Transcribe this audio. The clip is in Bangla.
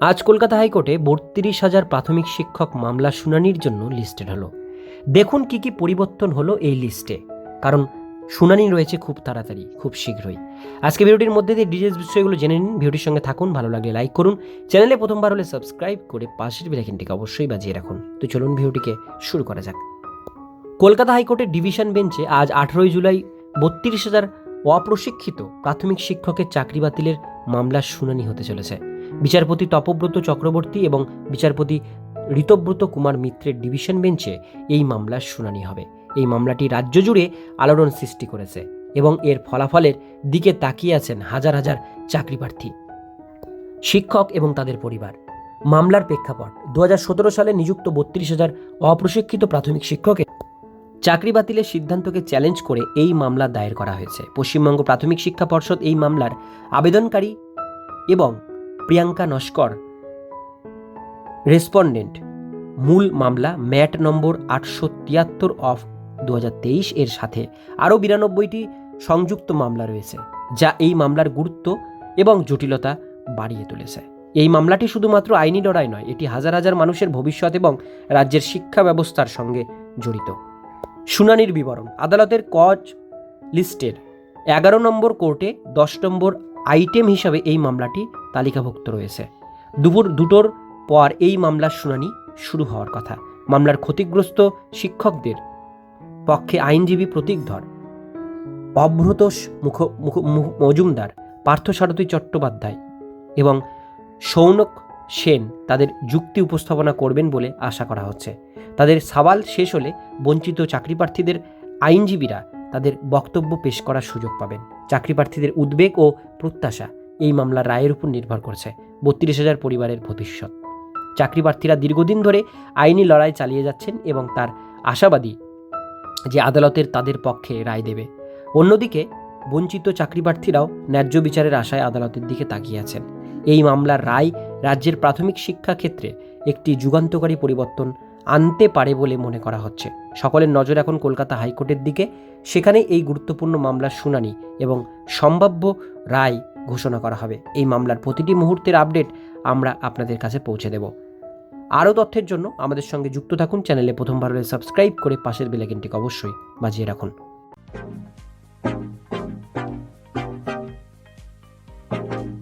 আজ কলকাতা হাইকোর্টে বত্রিশ হাজার প্রাথমিক শিক্ষক মামলা শুনানির জন্য লিস্টেড হলো। দেখুন কি কি পরিবর্তন হলো এই লিস্টে, কারণ শুনানি রয়েছে খুব তাড়াতাড়ি, খুব শীঘ্রই। আজকে ভিডিওটির মধ্যে দিয়ে ডিটেলস বিষয়গুলো জেনে নিন, ভিডিওটির সঙ্গে থাকুন, ভালো লাগলে লাইক করুন। চ্যানেলে প্রথমবার হলে সাবস্ক্রাইব করে পাশের বেলাইকিনটিকে অবশ্যই বাজিয়ে রাখুন। তো চলুন ভিডিওটিকে শুরু করা যাক। কলকাতা হাইকোর্টের ডিভিশন বেঞ্চে আজ আঠেরোই জুলাই বত্রিশ হাজার অপ্রশিক্ষিত প্রাথমিক শিক্ষকের চাকরি বাতিলের মামলার শুনানি হতে চলেছে। বিচারপতি তপব্রত চক্রবর্তী এবং বিচারপতি ঋতব্রত কুমার মিত্রের ডিভিশন বেঞ্চে এই মামলার শুনানি হবে। এই মামলাটি রাজ্য জুড়ে আলোড়ন সৃষ্টি করেছে এবং এর ফলাফলের দিকে তাকিয়ে আছেন হাজার হাজার চাকরি প্রার্থী শিক্ষক এবং তাদের পরিবার। মামলার প্রেক্ষাপট দু হাজার সতেরো সালে নিযুক্ত বত্রিশ হাজার অপ্রশিক্ষিত প্রাথমিক শিক্ষকের চাকরি বাতিলের সিদ্ধান্তকে চ্যালেঞ্জ করে এই মামলা দায়ের করা হয়েছে। পশ্চিমবঙ্গ প্রাথমিক শিক্ষা পর্ষদ এই মামলার আবেদনকারী এবং প্রিয়াঙ্কা নস্কর। রেসপন্ডেন্ট, মূল মামলা ম্যাট নম্বর আটশো তিয়াত্তর অফ দুহাজার তেইশ এর সাথে। আরও বিরানব্বইটি সংযুক্ত মামলা রয়েছে, যা এই মামলার গুরুত্ব এবং জটিলতা বাড়িয়ে তুলেছে। এই মামলাটি শুধুমাত্র আইনি লড়াই নয়, এটি হাজার হাজার মানুষের ভবিষ্যৎ এবং রাজ্যের শিক্ষা ব্যবস্থার সঙ্গে জড়িত। শুনানির বিবরণ, আদালতের কজ লিস্টের এগারো নম্বর কোর্টে দশ নম্বর আইটেম হিসাবে এই মামলাটি তালিকাভুক্ত রয়েছে। দুপুর দুটোর পর এই মামলার শুনানি শুরু হওয়ার কথা। মামলার ক্ষতিগ্রস্ত শিক্ষকদের পক্ষে আইনজীবী প্রতীকধর অভ্রত মুখ, মজুমদার, পার্থসারথী চট্টোপাধ্যায় এবং সৌনক সেন তাদের যুক্তি উপস্থাপনা করবেন বলে আশা করা হচ্ছে। তাদের সওয়াল শেষ হলে বঞ্চিত চাকরিপ্রার্থীদের আইনজীবীরা তাদের বক্তব্য পেশ করার সুযোগ পাবেন। চাকরি প্রার্থীদের উদ্বেগ ও প্রত্যাশা এই মামলার রায়ের উপর নির্ভর করছে বত্রিশ হাজার পরিবারের ভবিষ্যৎ। চাকরি প্রার্থীরা দীর্ঘদিন ধরে আইনি লড়াই চালিয়ে যাচ্ছেন এবং তার আশাবাদী যে আদালতের তাদের পক্ষে রায় দেবে। অন্যদিকে বঞ্চিত চাকরি প্রার্থীরাও ন্যায্য বিচারের আশায় আদালতের দিকে তাকিয়ে আছেন। এই মামলার রায় রাজ্যের প্রাথমিক শিক্ষা ক্ষেত্রে একটি যুগান্তকারী পরিবর্তন আনতে পারে বলে মনে করা হচ্ছে। সকলের নজর এখন কলকাতা হাইকোর্টের দিকে। সেখানে এই গুরুত্বপূর্ণ মামলার শুনানি এবং সম্ভাব্য রায় ঘোষণা করা হবে। এই মামলার প্রতিটি মুহূর্তের আপডেট আমরা আপনাদের কাছে পৌঁছে দেব। আরও তথ্যের জন্য আমাদের সঙ্গে যুক্ত থাকুন। চ্যানেলে প্রথমবার সাবস্ক্রাইব করে পাশের বেলাকিনটিকে অবশ্যই বাজিয়ে রাখুন। thank you